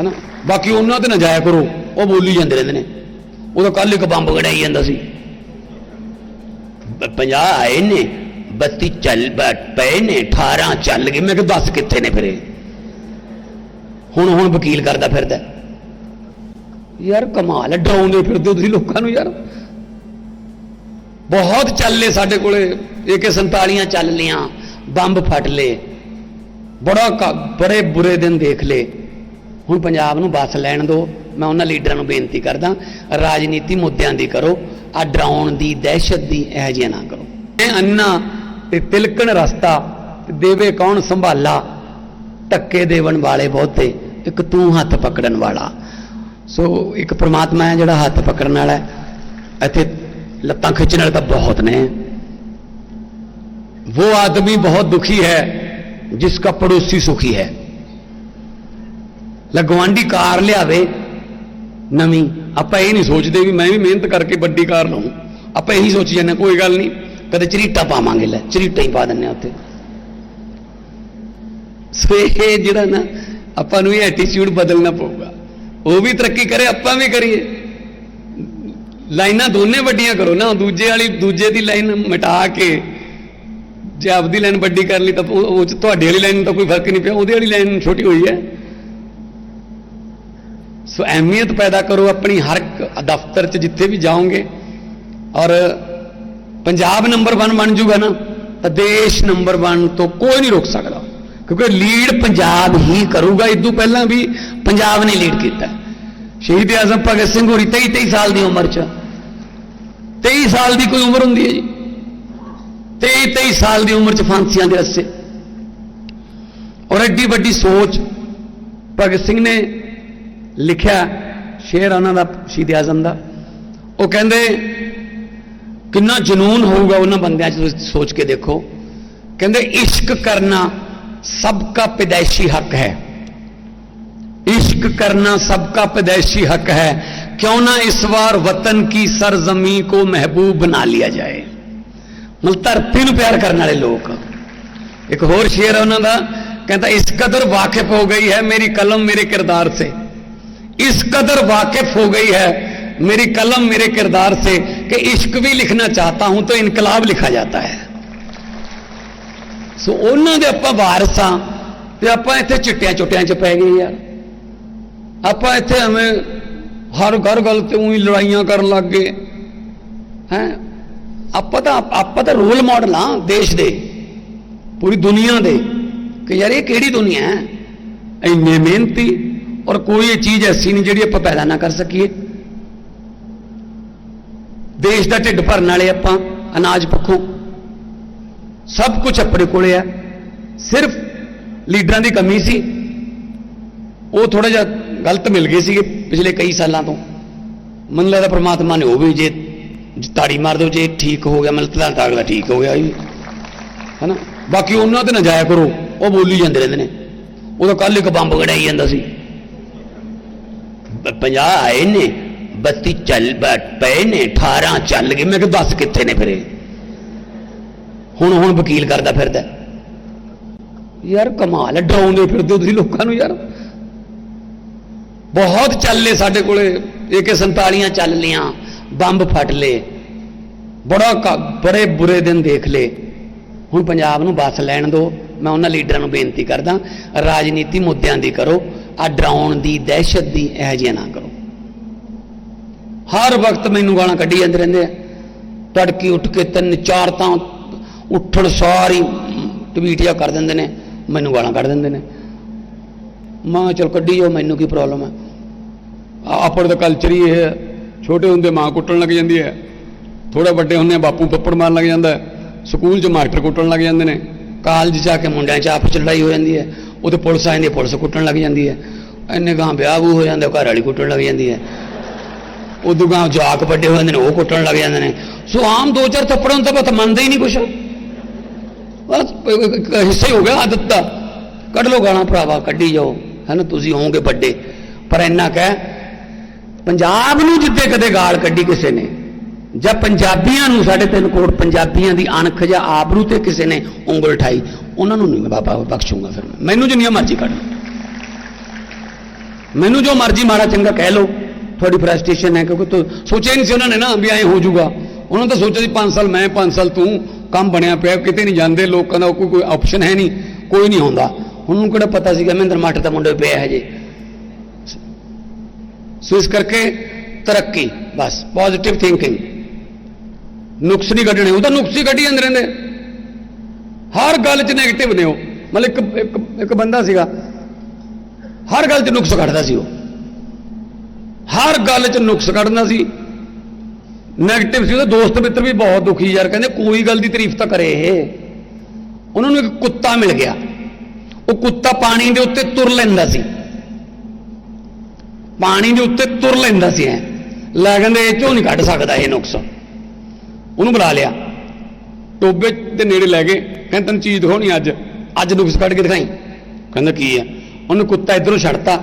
ਹਨਾ? ਬਾਕੀ ਉਹਨਾਂ ਤੇ ਨਾ ਜਾਇਆ ਕਰੋ, ਉਹ ਬੋਲੀ ਜਾਂਦੇ ਰਹਿੰਦੇ ਨੇ। ਉਹਦਾ ਕੱਲ ਇੱਕ ਬੰਬ ਗੜਾਈ ਜਾਂਦਾ ਸੀ। 50 ਆਏ ਨੇ 32 ਚੱਲ ਪਏ ਨੇ 18 ਚੱਲ ਗਏ। ਮੈਂ ਕਿਹਾ ਦੱਸ ਕਿੱਥੇ ਨੇ ਫਿਰੇ ਹੁਣ ਹੁਣ ਵਕੀਲ ਕਰਦਾ ਫਿਰਦਾ। ਯਾਰ ਕਮਾਲ ਹੈ, ਡਰਾਉਂਦੇ ਫਿਰਦੇ ਹੋ ਤੁਸੀਂ ਲੋਕਾਂ ਨੂੰ ਯਾਰ। ਬਹੁਤ ਚੱਲੇ ਸਾਡੇ ਕੋਲੇ। AK 47 ਚੱਲ ਲੀਆਂ ਬੰਬ ਫਟ ਲਏ। ਬੜਾ ਬੜੇ ਬੁਰੇ ਦਿਨ ਦੇਖ ਲਏ। ਹੁਣ ਪੰਜਾਬ ਨੂੰ ਬਸ ਲੈਣ ਦਿਓ ਮੈਂ ਉਹਨਾਂ ਲੀਡਰਾਂ ਨੂੰ ਬੇਨਤੀ ਕਰਦਾ ਰਾਜਨੀਤੀ ਮੁੱਦਿਆਂ ਦੀ ਕਰੋ ਆ ਡਰਾਉਣ ਦੀ ਦਹਿਸ਼ਤ ਦੀ ਇਹ ਜਿਹਾ ਨਾ ਕਰੋ ਇਹ ਅੰਨਾ ਤੇ ਤਿਲਕਣ ਰਸਤਾ ਦੇਵੇ ਕੌਣ ਸੰਭਾਲਾ ਧੱਕੇ ਦੇਵਣ ਵਾਲੇ ਬਹੁਤੇ ਇੱਕ ਤੂੰ ਹੱਥ ਪਕੜਨ ਵਾਲਾ ਸੋ ਇੱਕ ਪ੍ਰਮਾਤਮਾ ਹੈ ਜਿਹੜਾ ਹੱਥ ਪਕੜਨ ਵਾਲਾ ਹੈ ਇੱਥੇ ਲੱਤਾਂ ਖਿੱਚਣ ਵਾਲੇ ਤਾਂ ਬਹੁਤ ਨੇ वो आदमी बहुत दुखी है जिसका पड़ोसी सुखी है ਲਗਵਾਂਡੀ ਕਾਰ ਲਿਆਵੇ ਨਵੀਂ। ਆਪਾਂ ਇਹ ਨਹੀਂ ਸੋਚਦੇ ਵੀ ਮੈਂ ਵੀ ਮਿਹਨਤ ਕਰਕੇ ਵੱਡੀ ਕਾਰ ਲਵਾਂ ਆਪਾਂ ਇਹੀ ਸੋਚੀ ਜਾਂਦੇ ਹਾਂ, ਕੋਈ ਗੱਲ ਨਹੀਂ। ਕਦੇ ਚਰੀਟਾ ਪਾਵਾਂਗੇ ਲੈ ਚਰੀਟਾ ਹੀ ਪਾ ਦਿੰਨੇ ਆ ਉੱਥੇ। ਸੋ ਇਹ ਜਿਹੜਾ ਨਾ ਆਪਾਂ ਨੂੰ ਇਹ ਐਟੀਟਿਊਡ ਬਦਲਣਾ ਪਊਗਾ। ਉਹ ਵੀ ਤਰੱਕੀ ਕਰੇ ਆਪਾਂ ਵੀ ਕਰੀਏ। ਲਾਈਨਾਂ ਦੋਨੇ ਵੱਡੀਆਂ ਕਰੋ ਨਾ ਦੂਜੇ ਵਾਲੀ ਦੂਜੇ ਦੀ ਲਾਈਨ ਮਿਟਾ ਕੇ ਜੇ ਆਪਦੀ ਲਾਈਨ ਵੱਡੀ ਕਰ ਲਈ ਤਾਂ ਉਹ ਉਹ 'ਚ ਤੁਹਾਡੀ ਵਾਲੀ ਲਾਈਨ ਤਾਂ ਕੋਈ ਫ਼ਰਕ ਨਹੀਂ ਪਿਆ ਉਹਦੇ ਵਾਲੀ ਲਾਈਨ ਛੋਟੀ ਹੋਈ ਹੈ। ਸੋ ਅਹਿਮੀਅਤ ਪੈਦਾ ਕਰੋ ਆਪਣੀ ਹਰ ਦਫ਼ਤਰ 'ਚ ਜਿੱਥੇ ਵੀ ਜਾਓਗੇ। ਔਰ ਪੰਜਾਬ ਨੰਬਰ 1 ਬਣ ਜੂਗਾ ਨਾ, ਤਾਂ ਦੇਸ਼ ਨੰਬਰ 1 ਤੋਂ ਕੋਈ ਨਹੀਂ ਰੋਕ ਸਕਦਾ। ਕਿਉਂਕਿ ਲੀਡ ਪੰਜਾਬ ਹੀ ਕਰੂਗਾ। ਤੋਂ ਪਹਿਲਾਂ ਵੀ ਪੰਜਾਬ ਨੇ ਲੀਡ ਕੀਤਾ। ਸ਼ਹੀਦ ਆਜ਼ਮ ਭਗਤ ਸਿੰਘ ਹੋਰੀ 23 23 ਸਾਲ ਦੀ ਉਮਰ 'ਚ। 23 ਸਾਲ ਦੀ ਕੋਈ ਉਮਰ ਹੁੰਦੀ ਹੈ ਜੀ? 23 23 ਸਾਲ ਦੀ ਉਮਰ 'ਚ ਫਾਂਸੀਆਂ ਦੇ ਰੱਸੇ। ਔਰ ਐਡੀ ਵੱਡੀ ਸੋਚ ਭਗਤ ਸਿੰਘ ਨੇ ਲਿਖਿਆ ਸ਼ੇਰ ਉਹਨਾਂ ਦਾ ਸ਼ਹੀਦ ਆਜ਼ਮ ਦਾ ਉਹ ਕਹਿੰਦੇ ਕਿੰਨਾ ਜਨੂਨ ਹੋਊਗਾ ਉਹਨਾਂ ਬੰਦਿਆਂ 'ਚ ਤੁਸੀਂ ਸੋਚ ਕੇ ਦੇਖੋ ਕਹਿੰਦੇ ਇਸ਼ਕ ਕਰਨਾ ਸਭ ਦਾ ਪੈਦਾਇਸ਼ੀ ਹੱਕ ਹੈ इश्क करना सबका पैदाइशी हक है क्यों ना इस बार वतन की सरजमी को महबूब बना लिया जाए ਮਤਲਬ ਧਰਤੀ ਨੂੰ ਪਿਆਰ ਕਰਨ ਵਾਲੇ ਲੋਕ ਇੱਕ ਹੋਰ ਸ਼ੇਰ ਹੈ ਉਹਨਾਂ ਦਾ ਕਹਿੰਦਾ ਇਸ ਕਦਰ ਵਾਕਿਫ ਹੋ ਗਈ ਹੈ ਮੇਰੀ ਕਲਮ ਮੇਰੇ ਕਿਰਦਾਰ ਸੇ इस कदर वाकिफ हो गई है मेरी कलम मेरे किरदार से कि इश्क भी लिखना चाहता हूं तो इनकलाब लिखा जाता है ਸੋ ਉਹਨਾਂ ਦੇ ਆਪਾਂ ਵਾਰਸ ਆ ਤੇ ਆਪਾਂ ਇੱਥੇ ਚਿੱਟਿਆਂ ਚੁੱਟਿਆਂ 'ਚ ਪੈ ਗਏ ਯਾਰ ਆਪਾਂ ਇੱਥੇ ਐਵੇਂ ਹਰ ਘਰ ਗੱਲ ਤੇ ਉਹੀ ਲੜਾਈਆਂ ਕਰਨ ਲੱਗ ਗਏ ਹੈ ਆਪਾਂ ਤਾਂ ਆਪਾਂ ਤਾਂ ਰੋਲ ਮਾਡਲ ਆ ਦੇਸ਼ ਦੇ ਪੂਰੀ ਦੁਨੀਆ ਦੇ ਕਿ ਯਾਰ ਇਹ ਕਿਹੜੀ ਦੁਨੀਆ ਹੈ ਇੰਨੇ ਮਿਹਨਤੀ ਔਰ ਕੋਈ ਇਹ ਚੀਜ਼ ਐਸੀ ਨਹੀਂ ਜਿਹੜੀ ਆਪਾਂ ਪੈਦਾ ਨਾ ਕਰ ਸਕੀਏ। ਦੇਸ਼ ਦਾ ਢਿੱਡ ਭਰਨ ਵਾਲੇ ਆਪਾਂ, ਅਨਾਜ ਪੱਖੋਂ ਸਭ ਕੁਝ ਆਪਣੇ ਕੋਲੇ ਆ। ਸਿਰਫ ਲੀਡਰਾਂ ਦੀ ਕਮੀ ਸੀ। ਉਹ ਥੋੜਾ ਜਿਹਾ ਗਲਤ ਮਿਲ ਗਏ ਸੀਗੇ ਪਿਛਲੇ ਕਈ ਸਾਲਾਂ ਤੋਂ। ਮੈਨੂੰ ਲੱਗਦਾ ਪ੍ਰਮਾਤਮਾ ਨੇ ਉਹ ਵੀ ਜੇ ਤਾੜੀ ਮਾਰ ਦਿਓ, ਜੇ ਠੀਕ ਹੋ ਗਿਆ, ਮਤਲਬ ਤਾਂ ਤਾਂ ਠੀਕ ਹੋ ਗਿਆ ਜੀ। ਹੈਨਾ? ਬਾਕੀ ਉਹਨਾਂ ਤੇ ਨਾ ਜਾਇਆ ਕਰੋ, ਉਹ ਬੋਲੀ ਜਾਂਦੇ ਰਹਿੰਦੇ ਨੇ। ਉਹਦਾ ਕੱਲ ਇੱਕ ਬੰਬ ਗੜਾਈ ਜਾਂਦਾ ਸੀ। 50 ਆਏ ਨੇ 32 ਚੱਲ ਪਏ ਨੇ 18 ਚੱਲ ਗਏ, ਮੈਂ ਕਿਹਾ ਦੱਸ ਕਿੱਥੇ ਨੇ ਫਿਰੇ ਹੁਣ ਹੁਣ ਵਕੀਲ ਕਰਦਾ ਫਿਰਦਾ। ਯਾਰ ਕਮਾਲ ਡਰਾਉਂਦੇ ਫਿਰਦੇ ਤੁਸੀਂ ਲੋਕਾਂ ਨੂੰ ਯਾਰ। ਬਹੁਤ ਚੱਲੇ ਸਾਡੇ ਕੋਲੇ AK 47 ਚੱਲ ਲੀਆਂ ਬੰਬ ਫਟ ਲਏ। ਬੜਾ ਬੜੇ ਬੁਰੇ ਦਿਨ ਦੇਖ ਲਏ। ਹੁਣ ਪੰਜਾਬ ਨੂੰ ਬਸ ਲੈਣ ਦਿਓ ਮੈਂ ਉਹਨਾਂ ਲੀਡਰਾਂ ਨੂੰ ਬੇਨਤੀ ਕਰਦਾ, ਰਾਜਨੀਤੀ ਮੁੱਦਿਆਂ ਦੀ ਕਰੋ। ਆ ਡਰਾਉਣ ਦੀ ਦਹਿਸ਼ਤ ਦੀ ਇਹ ਜਿਹਾ ਨਾ ਕਰੋ। ਹਰ ਵਕਤ ਮੈਨੂੰ ਗਾਲਾਂ ਕੱਢੀ ਜਾਂਦੇ ਰਹਿੰਦੇ ਆ। ਤੜਕੀ ਉੱਠ ਕੇ ਤਿੰਨ ਚਾਰ ਤਾਂ ਉੱਠਣ ਸਾਰੀ ਟਵੀਟ ਜਾਂ ਕਰ ਦਿੰਦੇ ਨੇ, ਮੈਨੂੰ ਗਾਲਾਂ ਕੱਢ ਦਿੰਦੇ ਨੇ। ਮਾਂ ਚਲ ਕੱਢੀ ਜਾਓ, ਮੈਨੂੰ ਕੀ ਪ੍ਰੋਬਲਮ ਹੈ ਆ- ਆਪਰ ਦਾ ਕਲਚਰ ਹੀ ਇਹ ਹੈ। ਛੋਟੇ ਹੁੰਦੇ ਮਾਂ ਕੁੱਟਣ ਲੱਗ ਜਾਂਦੀ ਹੈ। ਥੋੜਾ ਵੱਡੇ ਹੁੰਦੇ ਬਾਪੂ ਪੱਪੜ ਮਾਰਨ ਲੱਗ ਜਾਂਦਾ ਸਕੂਲ 'ਚ ਮਾਸਟਰ ਕੁੱਟਣ ਲੱਗ ਜਾਂਦੇ ਨੇ। ਕਾਲਜ 'ਚ ਜਾ ਕੇ ਮੁੰਡਿਆਂ 'ਚ ਆਪਸ 'ਚ ਲੜਾਈ ਹੋ ਜਾਂਦੀ ਹੈ। ਉਹਦੇ ਪੁਲਿਸ ਆ ਜਾਂਦੀ ਹੈ, ਪੁਲਿਸ ਕੁੱਟਣ ਲੱਗ ਜਾਂਦੀ ਹੈ। ਇੰਨੇ ਗਾਂ ਵਿਆਹ ਵੂ ਹੋ ਜਾਂਦਾ ਘਰ ਵਾਲੀ ਕੁੱਟਣ ਲੱਗ ਜਾਂਦੀ ਹੈ। ਉਦੋਂ ਗਾਂ ਜਾਕ ਵੱਡੇ ਹੋ ਜਾਂਦੇ ਨੇ, ਉਹ ਕੁੱਟਣ ਲੱਗ ਜਾਂਦੇ ਨੇ। ਸੋ ਆਮ ਦੋ ਚਾਰ ਥੱਪੜਾਂ ਨੂੰ ਤਾਂ ਪਤਾ ਮੰਨਦੇ ਹੀ ਨਹੀਂ ਕੁਛ। ਬਸ ਇੱਕ- ਹਿੱਸਾ ਹੀ ਹੋ ਗਿਆ ਆਦਤ ਦਾ। ਕੱਢ ਲਓ ਗਾਲਾਂ ਭਰਾਵਾ, ਕੱਢੀ ਜਾਓ। ਹੈ ਨਾ, ਤੁਸੀਂ ਹੋਵੋਗੇ ਵੱਡੇ। ਪਰ ਇੰਨਾ ਕਹਿ, ਪੰਜਾਬ ਨੂੰ ਜਿੱਦੇ ਕਦੇ ਗਾਲ ਕੱਢੀ ਕਿਸੇ ਨੇ, ਜਾਂ ਪੰਜਾਬੀਆਂ ਨੂੰ ਸਾਡੇ ਤਿੰਨ ਕਰੋੜ ਪੰਜਾਬੀਆਂ ਦੀ ਅਣਖ ਜਾਂ ਆਬਰੂ ਤੇ ਕਿਸੇ ਨੇ ਉਂਗਲ ਠਾਈ ਉਹਨਾਂ ਨੂੰ ਨਹੀਂ ਮੈਂ ਬਾਬਾ ਬਖਸ਼ੂਗਾ ਫਿਰ ਮੈਨੂੰ ਜਿੰਨੀਆਂ ਮਰਜ਼ੀ ਕੱਢ ਮੈਨੂੰ ਜੋ ਮਰਜ਼ੀ ਮਾੜਾ ਚੰਗਾ ਕਹਿ ਲਓ, ਤੁਹਾਡੀ ਫਰਸਟ੍ਰੇਸ਼ਨ ਹੈ, ਕਿਉਂਕਿ ਤੂੰ ਸੋਚਿਆ ਨਹੀਂ ਸੀ ਉਹਨਾਂ ਨੇ ਨਾ ਵੀ ਐ ਹੋ ਜਾਊਗਾ। ਉਹਨਾਂ ਨੇ ਤਾਂ ਸੋਚਿਆ ਸੀ 5 ਸਾਲ ਮੈਂ 5 ਸਾਲ ਤੂੰ ਕੰਮ ਬਣਿਆ ਪਿਆ, ਕਿਤੇ ਨਹੀਂ ਜਾਂਦੇ ਲੋਕਾਂ ਦਾ ਕੋਈ ਕੋਈ ਆਪਸ਼ਨ ਹੈ ਨਹੀਂ, ਕੋਈ ਨਹੀਂ ਆਉਂਦਾ। ਹੁਣ ਨੂੰ ਕਿਹੜਾ ਪਤਾ ਸੀਗਾ, ਮਹਿੰਦਰ ਮੱਠ ਦਾ ਮੁੰਡੇ ਪਿਆ ਹੈ ਜੇ ਸੋ ਇਸ ਕਰਕੇ ਤਰੱਕੀ, ਬਸ ਪੋਜ਼ਿਟਿਵ ਥਿੰਕਿੰਗ ਨੁਕਸ ਨਹੀਂ ਕੱਢਣੇ, ਉਹ ਤਾਂ ਨੁਕਸ ਹੀ ਕੱਢੀ ਜਾਂਦੇ ਰਹਿੰਦੇ। ਹਰ ਗੱਲ 'ਚ 네ਗੇਟਿਵ ਨੇ ਉਹ। ਮਤਲਬ ਇੱਕ ਇੱਕ ਬੰਦਾ ਸੀਗਾ ਹਰ ਗੱਲ 'ਚ ਨੁਕਸ ਕੱਢਦਾ ਸੀ ਉਹ। ਹਰ ਗੱਲ 'ਚ ਨੁਕਸ ਕੱਢਦਾ ਸੀ। ਨੈਗੇਟਿਵ ਸੀ ਉਹਦੇ। ਦੋਸਤ ਮਿੱਤਰ ਵੀ ਬਹੁਤ ਦੁਖੀ ਯਾਰ, ਕਹਿੰਦੇ ਕੋਈ ਗੱਲ ਦੀ ਤਾਰੀਫ ਤਾਂ ਕਰੇ ਇਹ। ਉਹਨਾਂ ਨੂੰ ਇੱਕ ਕੁੱਤਾ ਮਿਲ ਗਿਆ। ਉਹ ਕੁੱਤਾ ਪਾਣੀ ਦੇ ਉੱਤੇ ਤੁਰ ਲੈਂਦਾ ਸੀ। ਪਾਣੀ ਦੇ ਉੱਤੇ ਤੁਰ ਲੈਂਦਾ ਸੀ ਐ। ਲੈ ਕਹਿੰਦੇ ਇਹ ਚੋਂ ਨਹੀਂ ਕੱਢ ਸਕਦਾ ਇਹ ਨੁਕਸ। ਉਹਨੂੰ ਬੁਲਾ ਲਿਆ। ਟੋਬੇ ਦੇ ਨੇੜੇ ਲੈ ਗਏ। ਕਹਿੰਦੇ, ਤੈਨੂੰ ਚੀਜ਼ ਦਿਖਾਉਣੀ ਅੱਜ। ਅੱਜ ਨੁਕਸ ਕੱਢ ਕੇ ਦਿਖਾਈ। ਕਹਿੰਦਾ, ਕੀ ਆ? ਉਹਨੇ ਕੁੱਤਾ ਇਧਰੋਂ ਛੱਡਤਾ।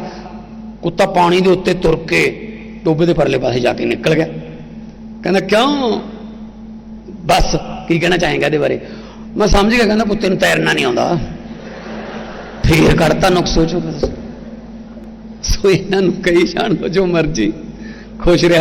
ਕੁੱਤਾ ਪਾਣੀ ਦੇ ਉੱਤੇ ਤੁਰ ਕੇ ਟੋਬੇ ਦੇ ਪਰਲੇ ਪਾਸੇ ਜਾ ਕੇ ਨਿਕਲ ਗਿਆ। ਕਹਿੰਦਾ, ਕਿਉਂ? ਬਸ, ਕੀ ਕਹਿਣਾ ਚਾਹੇਗਾ ਇਹਦੇ ਬਾਰੇ? ਮੈਂ ਸਮਝ ਗਿਆ, ਕਹਿੰਦਾ, ਕੁੱਤੇ ਨੂੰ ਤੈਰਨਾ ਨਹੀਂ ਆਉਂਦਾ। ਫੇਰ ਕਰਤਾ ਨੁਕਸ ਚੋ ਬਸ। ਸੋ ਇਹਨਾਂ ਨੂੰ ਕਹੀ ਜਾਣ ਜੋ ਮਰਜ਼ੀ। ਖੁਸ਼ ਰਿਹਾ